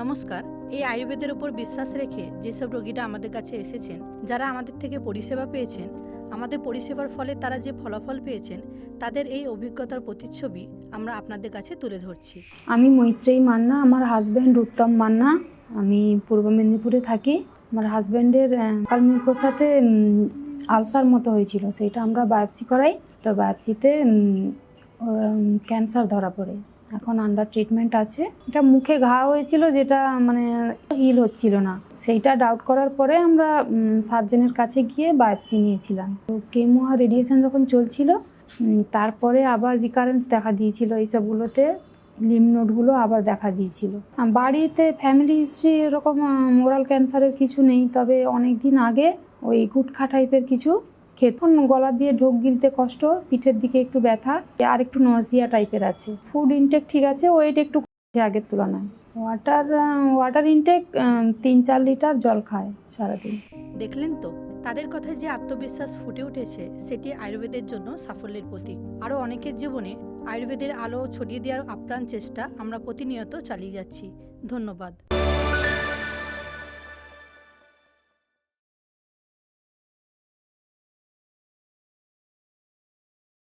নমস্কার, এই আয়ুর্বেদের উপর বিশ্বাস রেখে যেসব রোগীরা আমাদের কাছে এসেছেন, যারা আমাদের থেকে পরিষেবা পেয়েছেন, আমাদের পরিষেবার ফলে তারা যে ফলাফল পেয়েছেন, তাদের এই অভিজ্ঞতার প্রতিচ্ছবি আমরা আপনাদের কাছে তুলে ধরছি। আমি মৈত্রেয়ী মান্না, আমার হাজব্যান্ড উত্তম মান্না। আমি পূর্ব মেদিনীপুরে থাকি। আমার হাজব্যান্ডের কালমিকোর সাথে আলসার মতো হয়েছিল, সেটা আমরা বায়োপসি করাই। তো বায়োপসিতে ক্যান্সার ধরা পড়ে। এখন আন্ডার ট্রিটমেন্ট আছে। এটা মুখে ঘা হয়েছিল যেটা মানে হিল হচ্ছিল না। সেইটা ডাউট করার পরে আমরা সার্জেনের কাছে গিয়ে বায়োপসি নিয়েছিলাম। তো কেমো আর রেডিয়েশন যখন চলছিল তারপরে আবার রিকারেন্স দেখা দিয়েছিল এইসবগুলোতে। লিম নোটগুলো আবার দেখা দিয়েছিল। বাড়িতে ফ্যামিলি হিস্ট্রি এরকম মোরাল ক্যান্সারের কিছু নেই। তবে অনেক দিন আগে ওই গুটখা টাইপের কিছু খেত গলা দিয়ে ঢোক গিলতে কষ্ট, পিঠের দিকে একটু ব্যথা আর একটু নজিয়া টাইপের আছে। ফুড ইনটেক ঠিক আছে ওয়েট একটু আগের তুলনায়। ওয়াটার ওয়াটার ইনটেক তিন চার লিটার জল খায় সারাদিন। দেখলেন তো, তাদের কথায় যে আত্মবিশ্বাস ফুটে উঠেছে, সেটি আয়ুর্বেদের জন্য সাফল্যের প্রতীক। আরও অনেকের জীবনে আয়ুর্বেদের আলো ছড়িয়ে দেওয়ার আপ্রাণ চেষ্টা আমরা প্রতিনিয়ত চালিয়ে যাচ্ছি। ধন্যবাদ।